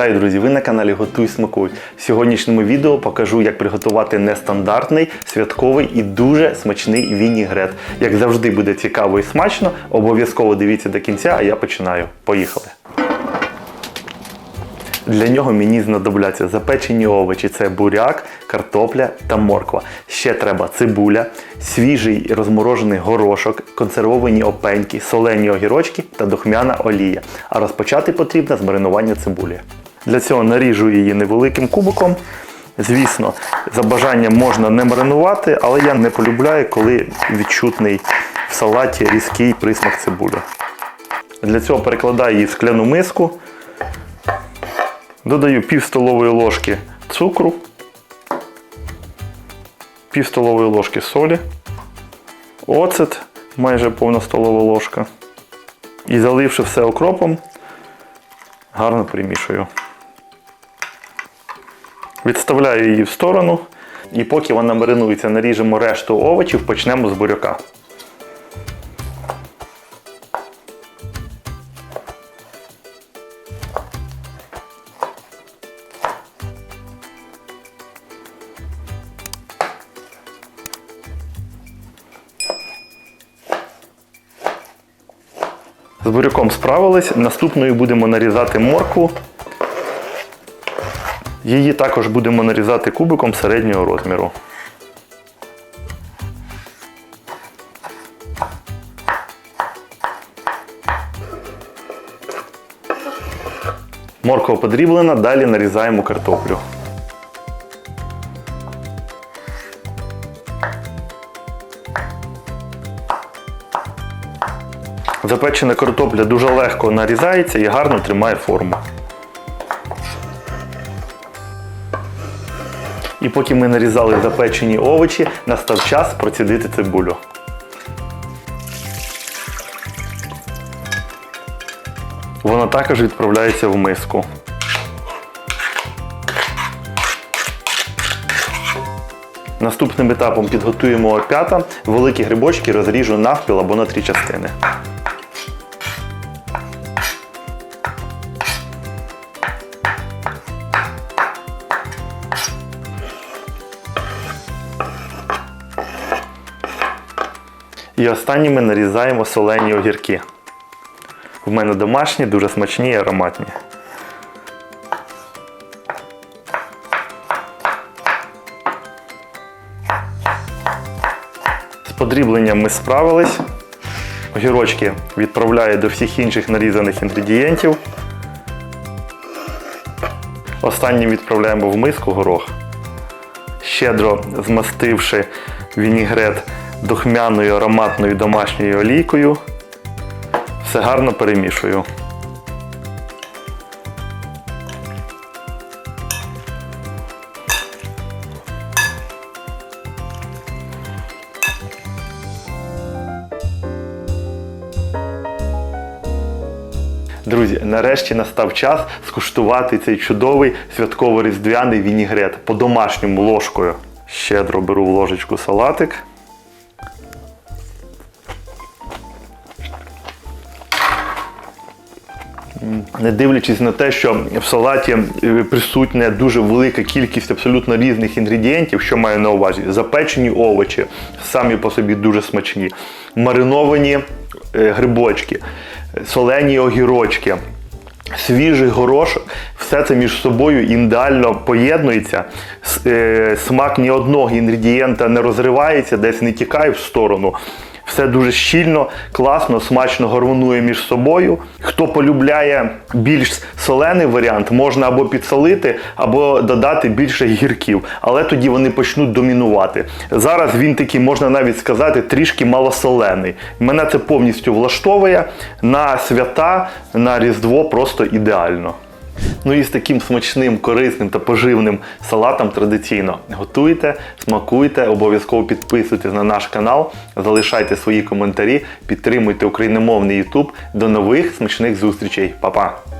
Вітаю, друзі! Ви на каналі Готуй Смакуй. В сьогоднішньому відео покажу, як приготувати нестандартний, святковий і дуже смачний вінігрет. Як завжди буде цікаво і смачно, обов'язково дивіться до кінця, а я починаю. Поїхали! Для нього мені знадобляться запечені овочі, це буряк, картопля та морква. Ще треба цибуля, свіжий розморожений горошок, консервовані опеньки, солені огірочки та духмяна олія. А розпочати потрібно з маринування цибулі. Для цього наріжу її невеликим кубиком. Звісно, за бажанням можна не маринувати, але я не полюбляю, коли відчутний в салаті різкий присмак цибулі. Для цього перекладаю її в скляну миску. Додаю пів столової ложки цукру, пів столової ложки солі, оцет, майже повна столова ложка. І заливши все окропом, гарно перемішую. Відставляю її в сторону. І поки вона маринується, наріжемо решту овочів, почнемо з буряка. З буряком справились. Наступною будемо нарізати моркву. Її також будемо нарізати кубиком середнього розміру. Морква подріблена, далі нарізаємо картоплю. Запечена картопля дуже легко нарізається і гарно тримає форму. І поки ми нарізали запечені овочі, настав час процідити цибулю. Вона також відправляється в миску. Наступним етапом підготуємо опята. Великі грибочки розріжу навпіл або на три частини. І останніми нарізаємо солені огірки. В мене домашні, дуже смачні і ароматні. З подрібленням ми справились. Огірочки відправляю до всіх інших нарізаних інгредієнтів. Останнім відправляємо в миску горох. Щедро змастивши вінігрет духмяною ароматною домашньою олійкою. Все гарно перемішую. Друзі, нарешті настав час скуштувати цей чудовий святково-різдвяний вінігрет по-домашньому ложкою. Щедро беру в ложечку салатик. Не дивлячись на те, що в салаті е, присутня дуже велика кількість абсолютно різних інгредієнтів, що маю на увазі, запечені овочі, самі по собі дуже смачні, мариновані е, грибочки, солені огірочки, свіжий горошок, все це між собою ідеально поєднується. Е, Смак ні одного інгредієнта не розривається, десь не тікає в сторону. Все дуже щільно, класно, смачно гармонує між собою. Хто полюбляє більш солений варіант, можна або підсолити, або додати більше гірків, але тоді вони почнуть домінувати. Зараз він такий, можна навіть сказати, трішки малосолений. Мене це повністю влаштовує на свята, на Різдво просто ідеально. Ну і з таким смачним, корисним та поживним салатом традиційно готуйте, смакуйте, обов'язково підписуйтесь на наш канал, залишайте свої коментарі, підтримуйте україномовний YouTube. До нових смачних зустрічей. Па-па!